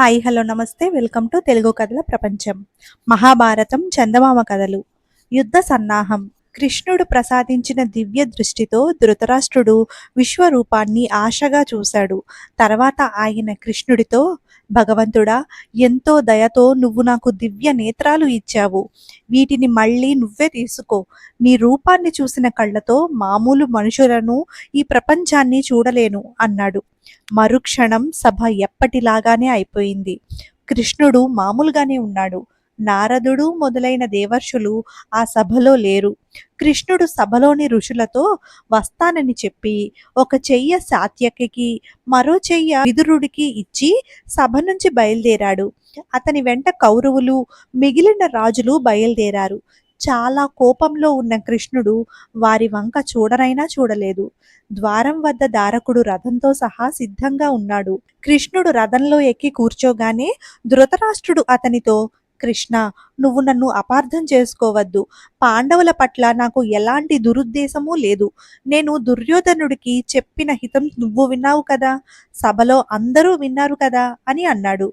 Hi hello నమస్తే. Welcome to Telugu కథల ప్రపంచం. మహాభారతం చందమామ కథలు. యుద్ధ సన్నాహం. కృష్ణుడు ప్రసాదించిన దివ్య దృష్టితో ధృతరాష్ట్రుడు విశ్వరూపాన్ని ఆశగా చూశాడు. తర్వాత ఆయన కృష్ణుడితో భగవంతుడా ఎంతో దయతో నువ్వు నాకు దివ్య నేత్రాలు ఇచ్చావు. వీటిని మళ్ళీ నువ్వే తీసుకో. నీ రూపాన్ని చూసిన కళ్ళతో మామూలు మనుషులను ఈ ప్రపంచాన్ని చూడలేను అన్నాడు. మరుక్షణం సభ ఎప్పటిలాగానే అయిపోయింది. కృష్ణుడు మామూలుగానే ఉన్నాడు. నారదుడు మొదలైన దేవర్షులు ఆ సభలో లేరు. కృష్ణుడు సభలోని ఋషులతో వస్తానని చెప్పి ఒక చెయ్య సాత్యకికి మరో చెయ్య విదురుడికి ఇచ్చి సభ నుంచి బయలుదేరాడు. అతని వెంట కౌరవులు మిగిలిన రాజులు బయలుదేరారు. చాలా కోపంలో ఉన్న కృష్ణుడు వారి వంక చూడనైనా చూడలేదు. ద్వారం వద్ద దారకుడు రథంతో సహా సిద్ధంగా ఉన్నాడు. కృష్ణుడు రథంలో ఎక్కి కూర్చోగానే ధృతరాష్ట్రుడు అతనితో కృష్ణ నువ్వు నన్ను అపార్థం చేసుకోవద్దు. పాండవుల పట్ల నాకు ఎలాంటి దురుద్దేశమూ లేదు. నేను దుర్యోధనుడికి చెప్పిన హితం నువ్వు విన్నావు కదా? సభలో అందరూ విన్నారు కదా? అని అన్నాడు.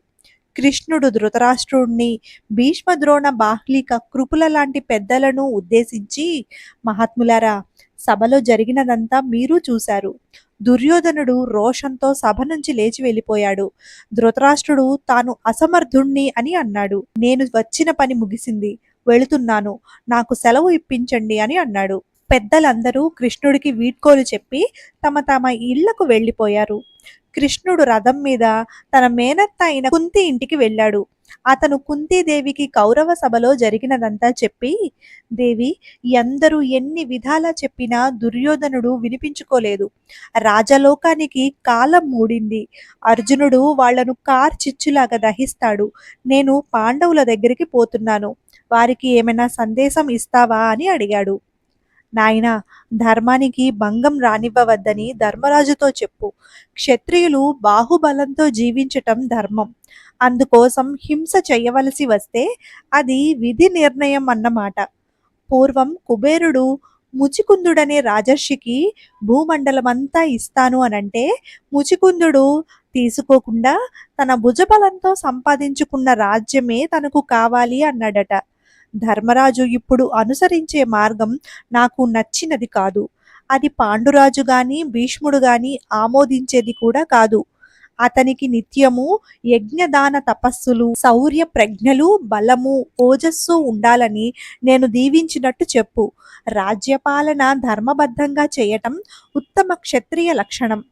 కృష్ణుడు ధృతరాష్ట్రుణ్ణి భీష్మద్రోణ బాహ్లిక కృపుల లాంటి పెద్దలను ఉద్దేశించి మహాత్ములారా సభలో జరిగినదంతా మీరు చూశారు. దుర్యోధనుడు రోషంతో సభ నుంచి లేచి వెళ్ళిపోయాడు. ధృతరాష్ట్రుడు తాను అసమర్థుణ్ణి అని అన్నాడు. నేను వచ్చిన పని ముగిసింది. వెళుతున్నాను. నాకు సెలవు ఇప్పించండి అని అన్నాడు. పెద్దలందరూ కృష్ణుడికి వీడ్కోలు చెప్పి తమ తమ ఇళ్ళకు వెళ్ళిపోయారు. కృష్ణుడు రథం మీద తన మేనత్త అయిన కుంతి ఇంటికి వెళ్ళాడు. అతను కుంతీదేవికి కౌరవ సభలో జరిగినదంతా చెప్పి దేవి ఎందరూ ఎన్ని విధాలా చెప్పినా దుర్యోధనుడు వినిపించుకోలేదు. రాజలోకానికి కాలం మూడింది. అర్జునుడు వాళ్ళను కార్చిచ్చులాగా దహిస్తాడు. నేను పాండవుల దగ్గరికి పోతున్నాను. వారికి ఏమైనా సందేశం ఇస్తావా? అని అడిగాడు. నాయనా ధర్మానికి భంగం రానివ్వవద్దని ధర్మరాజుతో చెప్పు. క్షత్రియులు బాహుబలంతో జీవించటం ధర్మం. అందుకోసం హింస చేయవలసి వస్తే అది విధి నిర్ణయం అన్నమాట. పూర్వం కుబేరుడు ముచికుందుడనే రాజర్షికి భూమండలమంతా ఇస్తాను అనంటే ముచికుందుడు తీసుకోకుండా తన భుజబలంతో సంపాదించుకున్న రాజ్యమే తనకు కావాలి అన్నాడట. ధర్మరాజు ఇప్పుడు అనుసరించే మార్గం నాకు నచ్చినది కాదు. అది పాండురాజు గాని భీష్ముడు గాని ఆమోదించేది కూడా కాదు. అతనికి నిత్యము యజ్ఞదాన తపస్సులు శౌర్య ప్రజ్ఞలు బలము ఓజస్సు ఉండాలని నేను దీవించినట్టు చెప్పు. రాజ్యపాలన ధర్మబద్ధంగా చేయటం ఉత్తమ క్షత్రియ లక్షణం.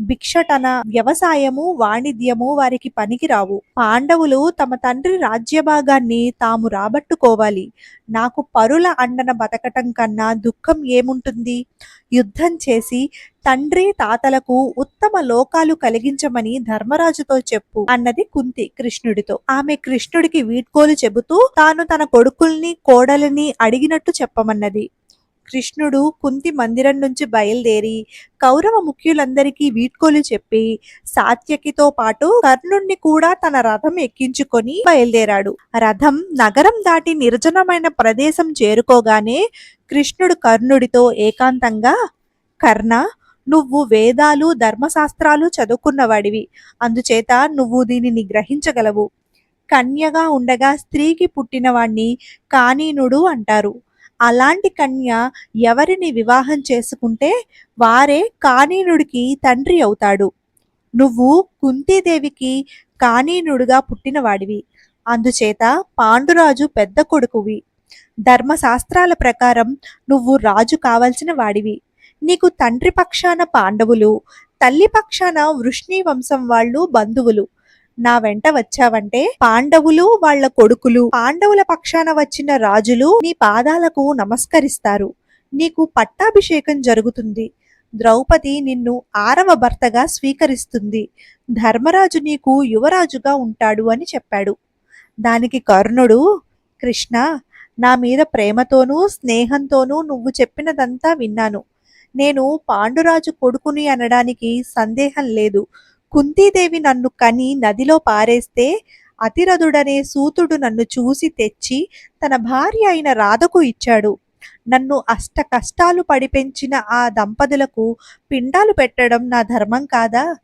భిక్షటన వ్యవసాయము వాణిజ్యము వారికి పనికిరావు. పాండవులు తమ తండ్రి రాజ్యభాగాన్ని తాము రాబట్టుకోవాలి. నాకు పరుల అండన బతకటం కన్నా దుఃఖం ఏముంటుంది? యుద్ధం చేసి తండ్రి తాతలకు ఉత్తమ లోకాలు కలిగించమని ధర్మరాజుతో చెప్పు అన్నది కుంతి కృష్ణుడితో. ఆమె కృష్ణుడికి వీడ్కోలు చెబుతూ తాను తన కొడుకుల్ని కోడలిని అడిగినట్టు చెప్పమన్నది. కృష్ణుడు కుంతి మందిరం నుంచి బయలుదేరి కౌరవ ముఖ్యులందరికీ వీడ్కోలు చెప్పి సాత్యకితో పాటు కర్ణుణ్ణి కూడా తన రథం ఎక్కించుకొని బయలుదేరాడు. రథం నగరం దాటి నిర్జనమైన ప్రదేశం చేరుకోగానే కృష్ణుడు కర్ణుడితో ఏకాంతంగా కర్ణ నువ్వు వేదాలు ధర్మశాస్త్రాలు చదువుకున్నవాడివి. అందుచేత నువ్వు దీనిని గ్రహించగలవు. కన్యగా ఉండగా స్త్రీకి పుట్టినవాణ్ణి కానీనుడు అంటారు. అలాంటి కన్య ఎవరిని వివాహం చేసుకుంటే వారే కానీనుడికి తండ్రి అవుతాడు. నువ్వు కుంతీదేవికి కానీనుడుగా పుట్టినవాడివి. అందుచేత పాండురాజు పెద్ద కొడుకువి. ధర్మశాస్త్రాల ప్రకారం నువ్వు రాజు కావలసిన వాడివి. నీకు తండ్రి పక్షాన పాండవులు తల్లి పక్షాన వృష్ణి వంశం వాళ్ళు బంధువులు. నా వెంట వచ్చావంటే పాండవులు వాళ్ళ కొడుకులు పాండవుల పక్షాన వచ్చిన రాజులు నీ పాదాలకు నమస్కరిస్తారు. నీకు పట్టాభిషేకం జరుగుతుంది. ద్రౌపది నిన్ను ఆరవ భర్తగా స్వీకరిస్తుంది. ధర్మరాజు నీకు యువరాజుగా ఉంటాడు అని చెప్పాడు. దానికి కర్ణుడు కృష్ణ నా మీద ప్రేమతోనూ స్నేహంతోనూ నువ్వు చెప్పినదంతా విన్నాను. నేను పాండురాజు కొడుకుని అనడానికి సందేహం లేదు. కుంతీదేవి నన్ను కని నదిలో పారేస్తే అతిరథుడనే సూతుడు నన్ను చూసి తెచ్చి తన భార్య అయిన రాధకు ఇచ్చాడు. నన్ను అష్ట కష్టాలు పడిపెంచిన ఆ దంపతులకు పిండాలు పెట్టడం నా ధర్మం కాదా?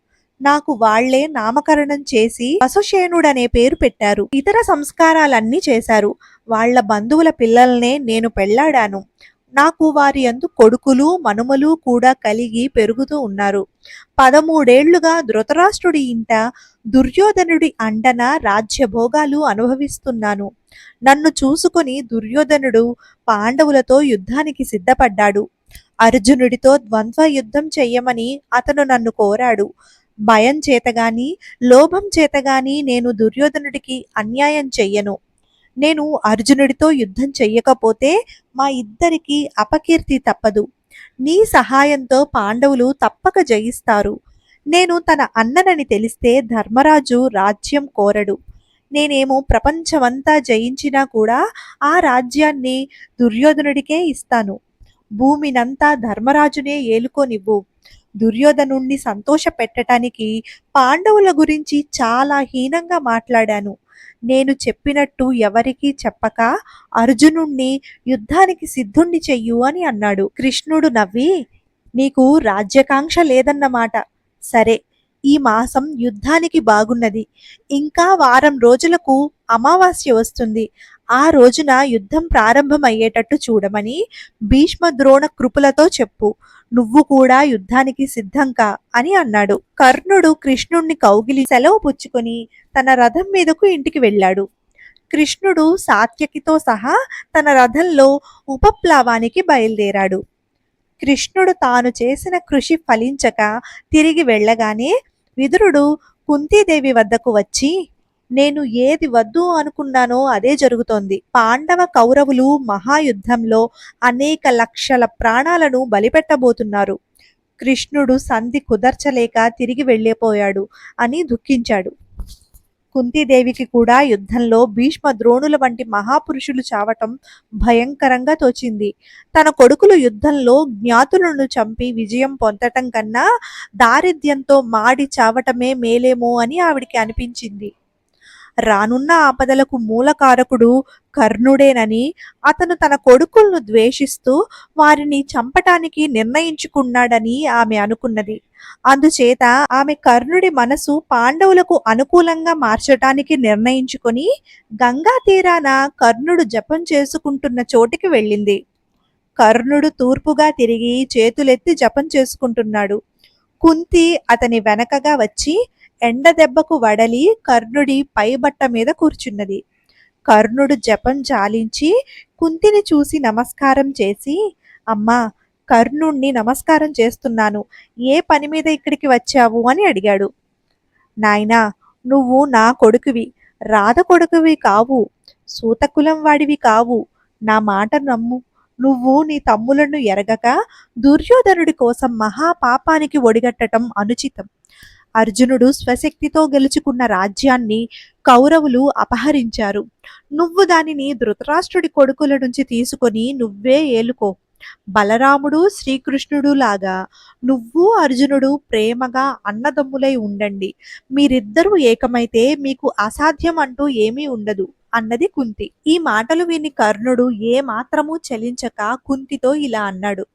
నాకు వాళ్ళే నామకరణం చేసి వసుషేణుడనే పేరు పెట్టారు. ఇతర సంస్కారాలన్నీ చేశారు. వాళ్ళ బంధువుల పిల్లల్నే నేను పెళ్ళాడాను. నాకు వారి అందు కొడుకులు మనుమలు కూడా కలిగి పెరుగుతూ ఉన్నారు. పదమూడేళ్ళుగా ధృతరాష్ట్రుడి ఇంట దుర్యోధనుడి అండన రాజ్యభోగాలు అనుభవిస్తున్నాను. నన్ను చూసుకొని దుర్యోధనుడు పాండవులతో యుద్ధానికి సిద్ధపడ్డాడు. అర్జునుడితో ద్వంద్వ యుద్ధం చెయ్యమని అతను నన్ను కోరాడు. భయం చేతగాని లోభం చేతగాని నేను దుర్యోధనుడికి అన్యాయం చెయ్యను. నేను అర్జునుడితో యుద్ధం చెయ్యకపోతే మా ఇద్దరికి అపకీర్తి తప్పదు. నీ సహాయంతో పాండవులు తప్పక జయిస్తారు. నేను తన అన్ననని తెలిస్తే ధర్మరాజు రాజ్యం కోరడు. నేనేమో ప్రపంచమంతా జయించినా కూడా ఆ రాజ్యాన్ని దుర్యోధనుడికే ఇస్తాను. భూమినంతా ధర్మరాజునే ఏలుకోనివ్వు. దుర్యోధనుణ్ణి సంతోష పెట్టటానికి పాండవుల గురించి చాలా హీనంగా మాట్లాడాను. నేను చెప్పినట్టు ఎవరికీ చెప్పక అర్జునుణ్ణి యుద్ధానికి సిద్ధుణ్ణి చెయ్యు అని అన్నాడు. కృష్ణుడు నవ్వి నీకు రాజ్యకాంక్ష లేదన్నమాట. సరే ఈ మాసం యుద్ధానికి బాగున్నది. ఇంకా వారం రోజులకు అమావాస్య వస్తుంది. ఆ రోజున యుద్ధం ప్రారంభమయ్యేటట్టు చూడమని భీష్మ ద్రోణ కృపులతో చెప్పు. నువ్వు కూడా యుద్ధానికి సిద్ధంకా అని అన్నాడు. కర్ణుడు కృష్ణుణ్ణి కౌగిలి సెలవు పుచ్చుకొని తన రథం మీదకు ఇంటికి వెళ్ళాడు. కృష్ణుడు సాత్యకితో సహా తన రథంలో ఉపప్లవానికి బయలుదేరాడు. కృష్ణుడు తాను చేసిన కృషి ఫలించక తిరిగి వెళ్ళగానే విదురుడు కుంతీదేవి వద్దకు వచ్చి నేను ఏది వద్దు అనుకున్నానో అదే జరుగుతోంది. పాండవ కౌరవులు మహాయుద్ధంలో అనేక లక్షల ప్రాణాలను బలిపెట్టబోతున్నారు. కృష్ణుడు సంధి కుదర్చలేక తిరిగి వెళ్ళిపోయాడు అని దుఃఖించాడు. కుంతీదేవికి కూడా యుద్ధంలో భీష్మ ద్రోణుల వంటి మహాపురుషులు చావటం భయంకరంగా తోచింది. తన కొడుకులు యుద్ధంలో జ్ఞాతులను చంపి విజయం పొందటం కన్నా దారిద్ర్యంతో మాడి చావటమే మేలేమో అని ఆవిడికి అనిపించింది. రానున్న ఆపదలకు మూలకారకుడు కర్ణుడేనని అతను తన కొడుకులను ద్వేషిస్తూ వారిని చంపటానికి నిర్ణయించుకున్నాడని ఆమె అనుకున్నది. అందుచేత ఆమె కర్ణుడి మనసు పాండవులకు అనుకూలంగా మార్చటానికి నిర్ణయించుకొని గంగా తీరాన కర్ణుడు జపం చేసుకుంటున్న చోటికి వెళ్ళింది. కర్ణుడు తూర్పుగా తిరిగి చేతులెత్తి జపం చేసుకుంటున్నాడు. కుంతి అతని వెనకగా వచ్చి ఎండ దెబ్బకు వడలి కర్ణుడి పైబట్ట మీద కూర్చున్నది. కర్ణుడు జపం చాలించి కుంతిని చూసి నమస్కారం చేసి అమ్మా కర్ణుణ్ణి నమస్కారం చేస్తున్నాను. ఏ పని మీద ఇక్కడికి వచ్చావు? అని అడిగాడు. నాయనా నువ్వు నా కొడుకువి. రాధ కొడుకువి కావు. సూతకులం వాడివి కావు. నా మాట నమ్ము. నువ్వు నీ తమ్ములను ఎరగక దుర్యోధనుడి కోసం మహాపాపానికి ఒడిగట్టడం అనుచితం. అర్జునుడు స్వశక్తితో గెలుచుకున్న రాజ్యాన్ని కౌరవులు అపహరించారు. నువ్వు దానిని ధృతరాష్ట్రుడి కొడుకుల నుంచి తీసుకొని నువ్వే ఏలుకో. బలరాముడు శ్రీకృష్ణుడు లాగా నువ్వు అర్జునుడు ప్రేమగా అన్నదమ్ములై ఉండండి. మీరిద్దరూ ఏకమైతే మీకు అసాధ్యం అంటూ ఏమీ ఉండదు అన్నది కుంతి. ఈ మాటలు విని కర్ణుడు ఏ చలించక కుంతితో ఇలా అన్నాడు.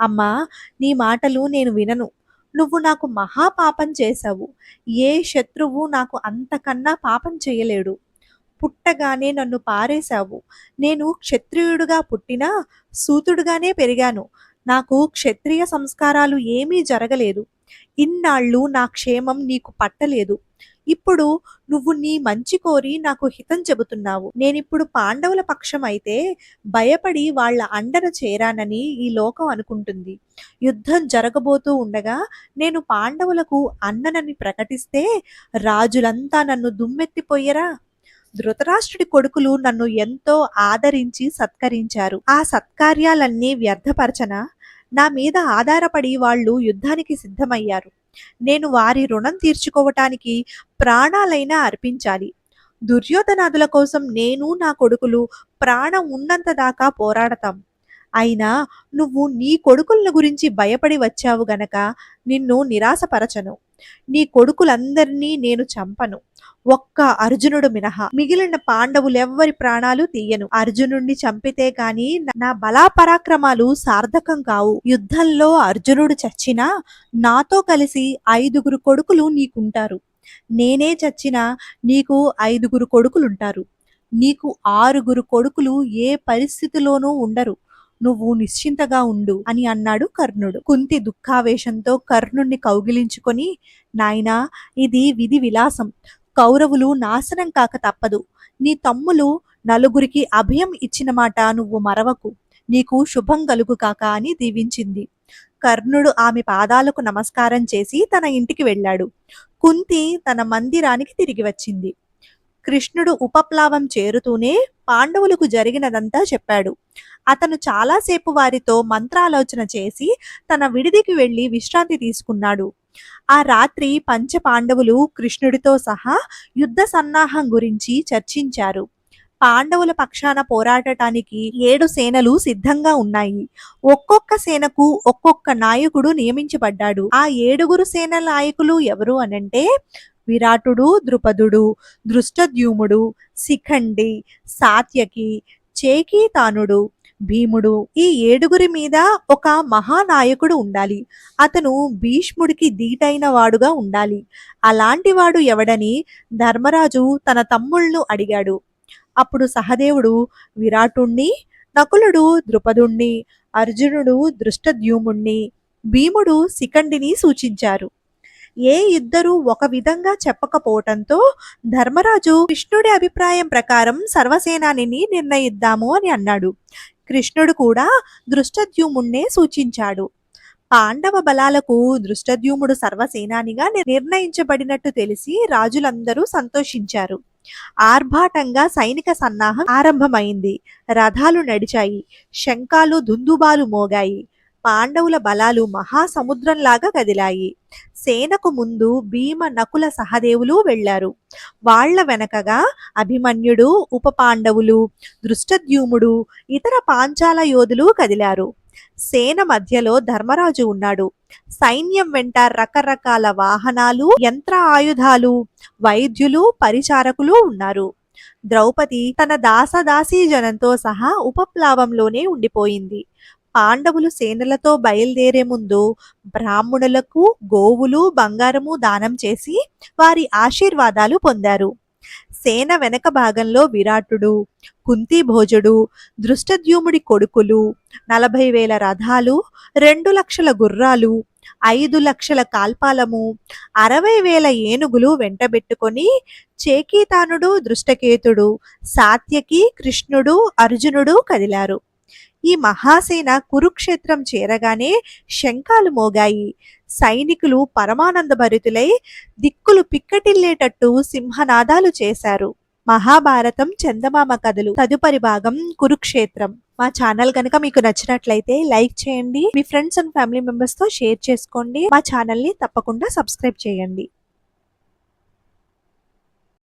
అమ్మా నీ మాటలు నేను వినను. నువ్వు నాకు మహాపాపం చేశావు. ఏ శత్రువు నాకు అంతకన్నా పాపం చేయలేడు. పుట్టగానే నన్ను పారేశావు. నేను క్షత్రియుడుగా పుట్టినా సూతుడుగానే పెరిగాను. నాకు క్షత్రియ సంస్కారాలు ఏమీ జరగలేదు. ఇన్నాళ్ళు నా క్షేమం నీకు పట్టలేదు. ఇప్పుడు నువ్వు నీ మంచి కోరి నాకు హితం చెబుతున్నావు. నేనిప్పుడు పాండవుల పక్షం అయితే భయపడి వాళ్ళ అండన చేరానని ఈ లోకం అనుకుంటుంది. యుద్ధం జరగబోతూ ఉండగా నేను పాండవులకు అన్ననని ప్రకటిస్తే రాజులంతా నన్ను దుమ్మెత్తిపోయరా? ధృతరాష్ట్రుడి కొడుకులు నన్ను ఎంతో ఆదరించి సత్కరించారు. ఆ సత్కార్యాలన్నీ వ్యర్థపరచన? నా మీద ఆధారపడి వాళ్ళు యుద్ధానికి సిద్ధమయ్యారు. నేను వారి రుణం తీర్చుకోవటానికి ప్రాణాలైనా అర్పించాలి. దుర్యోధనాదుల కోసం నేను నా కొడుకులు ప్రాణం ఉన్నంత దాకా పోరాడతాం. అయినా నువ్వు నీ కొడుకుల గురించి భయపడి వచ్చావు గనక నిన్ను నిరాశపరచను. నీ కొడుకులందరినీ నేను చంపను. ఒక్క అర్జునుడు మినహా. మిగిలిన పాండవులెవ్వరి ప్రాణాలు తీయను. అర్జునుడిని చంపితే గాని నా బలాపరాక్రమాలు సార్థకం కావు. యుద్ధంలో అర్జునుడు చచ్చినా నాతో కలిసి ఐదుగురు కొడుకులు నీకుంటారు. నేనే చచ్చినా నీకు ఐదుగురు కొడుకులుంటారు. నీకు ఆరుగురు కొడుకులు ఏ పరిస్థితిలోనూ ఉండరు. నువ్వు నిశ్చింతగా ఉండు అని అన్నాడు కర్ణుడు. కుంతి దుఃఖావేశంతో కర్ణుణ్ణి కౌగిలించుకొని నాయనా ఇది విధి విలాసం. కౌరవులు నాశనం కాక తప్పదు. నీ తమ్ములు నలుగురికి అభయం ఇచ్చిన మాట నువ్వు మరవకు. నీకు శుభం కలుగు కాక అని దీవించింది. కర్ణుడు ఆమె పాదాలకు నమస్కారం చేసి తన ఇంటికి వెళ్ళాడు. కుంతి తన మందిరానికి తిరిగి వచ్చింది. కృష్ణుడు ఉపప్లావం చేరుతూనే పాండవులకు జరిగినదంతా చెప్పాడు. అతను చాలాసేపు వారితో మంత్రాలోచన చేసి తన విడిదికి వెళ్ళి విశ్రాంతి తీసుకున్నాడు. ఆ రాత్రి పంచ పాండవులు కృష్ణుడితో సహా యుద్ధ సన్నాహం గురించి చర్చించారు. పాండవుల పక్షాన పోరాడటానికి ఏడు సేనలు సిద్ధంగా ఉన్నాయి. ఒక్కొక్క సేనకు ఒక్కొక్క నాయకుడు నియమించబడ్డాడు. ఆ ఏడుగురు సేన నాయకులు ఎవరు అనంటే విరాటుడు ద్రుపదుడు దృష్టద్యుముడు శిఖండి సాత్యకి చేకీతానుడు భీముడు. ఈ ఏడుగురి మీద ఒక మహానాయకుడు ఉండాలి. అతను భీష్ముడికి దీటైన వాడుగా ఉండాలి. అలాంటి వాడు ఎవడని ధర్మరాజు తన తమ్ముళ్ళు అడిగాడు. అప్పుడు సహదేవుడు విరాటుణ్ణి నకులుడు ద్రుపదుణ్ణి అర్జునుడు దృష్టద్యుముణ్ణి భీముడు శిఖండిని సూచించారు. ఏ ఇద్దరు ఒక విధంగా చెప్పకపోవటంతో ధర్మరాజు కృష్ణుడి అభిప్రాయం ప్రకారం సర్వసేనానిని నిర్ణయిద్దాము అని అన్నాడు. కృష్ణుడు కూడా దృష్టద్యుముణ్ణే సూచించాడు. పాండవ బలాలకు దృష్టద్యుముడు సర్వసేనానిగా నిర్ణయించబడినట్టు తెలిసి రాజులందరూ సంతోషించారు. ఆర్భాటంగా సైనిక సన్నాహం ఆరంభమైంది. రథాలు నడిచాయి. శంఖాలు దుందుబాలు మోగాయి. పాండవుల బలాలు మహాసముద్రంలాగా కదిలాయి. సేనకు ముందు భీమ నకుల సహదేవులు వెళ్ళారు వాళ్ళ వెనకగా అభిమన్యుడు ఉప పాండవులు దృష్టద్యుముడు ఇతర పాంచాల యోధులు కదిలారు. సేన మధ్యలో ధర్మరాజు ఉన్నాడు. సైన్యం వెంట రకరకాల వాహనాలు యంత్ర ఆయుధాలు వైద్యులు పరిచారకులు ఉన్నారు. ద్రౌపది తన దాసదాసీ జనంతో సహా ఉపప్లావంలోనే ఉండిపోయింది. పాండవులు సేనలతో బయలుదేరే ముందు బ్రాహ్మణులకు గోవులు బంగారము దానం చేసి వారి ఆశీర్వాదాలు పొందారు. సేన వెనక భాగంలో విరాటుడు కుంతిభోజుడు దృష్టద్యుముడి కొడుకులు నలభై వేల రథాలు రెండు లక్షల గుర్రాలు ఐదు లక్షల కాల్పాలము అరవై వేల ఏనుగులు వెంటబెట్టుకొని చేకీతానుడు దృష్టకేతుడు సాత్యకి కృష్ణుడు అర్జునుడు కదిలారు. ఈ మహాసేన కురుక్షేత్రం చేరగానే శంఖాలు మోగాయి. సైనికులు పరమానంద భరితులై దిక్కులు పిక్కటిల్లేటట్టు సింహనాదాలు చేశారు. మహాభారతం చందమామ కథలు తదుపరి భాగం కురుక్షేత్రం. మా ఛానల్ కనుక మీకు నచ్చినట్లయితే లైక్ చేయండి. మీ ఫ్రెండ్స్ అండ్ ఫ్యామిలీ మెంబర్స్తో షేర్ చేసుకోండి. మా ఛానల్ని తప్పకుండా సబ్స్క్రైబ్ చేయండి.